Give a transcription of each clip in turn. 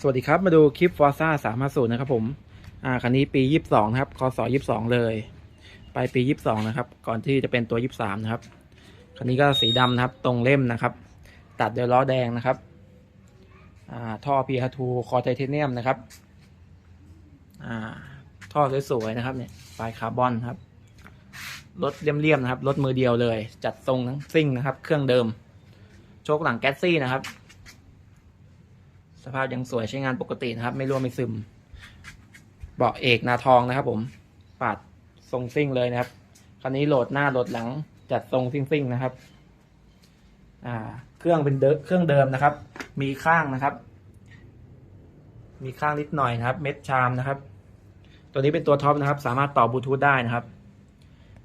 สวัสดีครับ มาดูคลิป Forza 350นะครับผม อ่า คันนี้ปี22นะครับ คศ22เลย ไปปี22นะครับ ก่อนที่จะเป็นตัว23นะครับ คันนี้ก็สีดำนะครับ ตรงเล่มนะครับ ตัดด้วยล้อแดงนะครับ อ่า ท่อ PR2 คอไทเทเนียมนะครับ อ่า ท่อสวยๆนะครับเนี่ย ปลายคาร์บอนครับ รถเลี่ยมๆนะครับ รถมือเดียวเลย จัดทรงทั้งซิ่งนะครับ เครื่องเดิม โชคหลังแก๊สซี่นะครับ สภาพยังสวยใช้งานปกตินะครับ ไม่รั่วไม่ซึม เบาะเอกนาทองนะครับ ผมปาดทรงซิ่งเลยนะครับ คันนี้โหลดหน้าโหลดหลังจัดทรงซิ่งซิ่งๆนะครับ อ่า เครื่องเป็นเดิเครื่องเดิมนะครับ มีข้างนะครับ มีข้างนิดหน่อยนะครับ เม็ดชามนะครับ ตัวนี้เป็นตัวท็อปนะครับ สามารถต่อบลูทูธได้นะครับ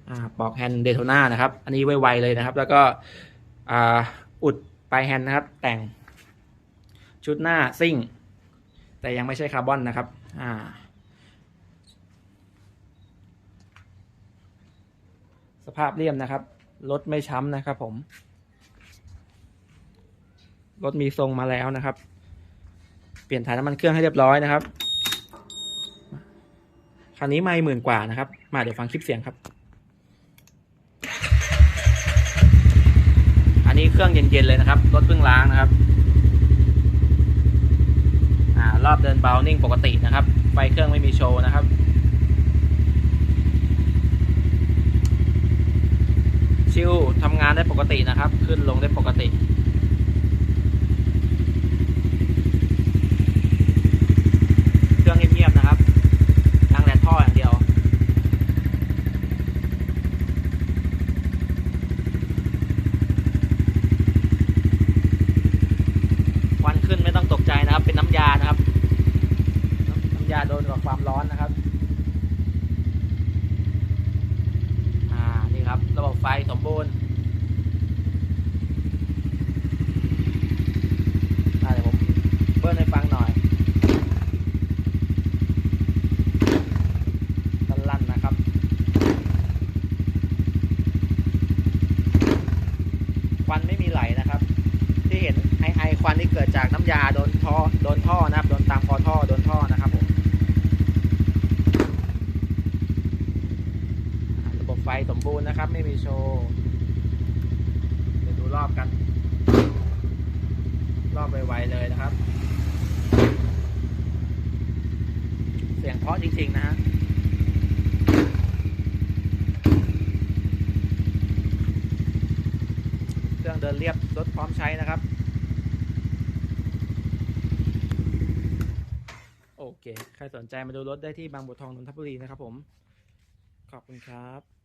อ่าปอกแฮนด์เดโทนานะครับ อันนี้ไวๆเลยนะครับ แล้วก็ อ่า อุดปลายแฮนด์นะครับ แต่ง ชุดหน้าซิ่ง แต่ยังไม่ใช่คาร์บอนนะครับ อ่า สภาพเรียมนะครับ รถไม่ช้ำนะครับผม รถมีทรงมาแล้วนะครับ เปลี่ยนถ่ายน้ำมันเครื่องให้เรียบร้อยนะครับ คันนี้ไม่หมื่นกว่านะครับ มาเดี๋ยวฟังคลิปเสียงครับ อันนี้เครื่องเย็นๆเลยนะครับ รถเพิ่งล้างนะครับ รอบเดินเบานิ่งปกตินะครับ ไฟเครื่องไม่มีโชว์นะครับชิลทำงานได้ปกตินะครับ ขึ้นลงได้ปกติ เครื่องเงียบๆนะครับทางแลนท่ออย่างเดียว ควันขึ้นไม่ต้องตกใจนะครับ เป็นน้ำยานะครับ น้ำน้ำยาโดนกับ ความร้อนนะครับ อ่า นี่ครับ ระบบไฟสมบูรณ์อ่าเดี๋ยวผมเบิ้ลให้ฟังหน่อยลั่นๆนะครับ ควันไม่มีไหลนะครับ ที่เห็นไอไอควันที่เกิดจากน้ำยาโดนท่อ โดนท่อนะครับ โดนตามคอท่อ โดนท่อนะครับผมอ่าระบบไฟสมบู รีโชว์เดี๋ยวดูรอบกัน รอบไวๆเลยนะครับ เสียงเพาะจริง ๆ นะฮะเครื่องเดินเรียบรถพร้อมใช้นะครับ โอเค ใครสนใจมาดูรถได้ที่บางบัวทองนนทบุรีนะครับผม ขอบคุณครับ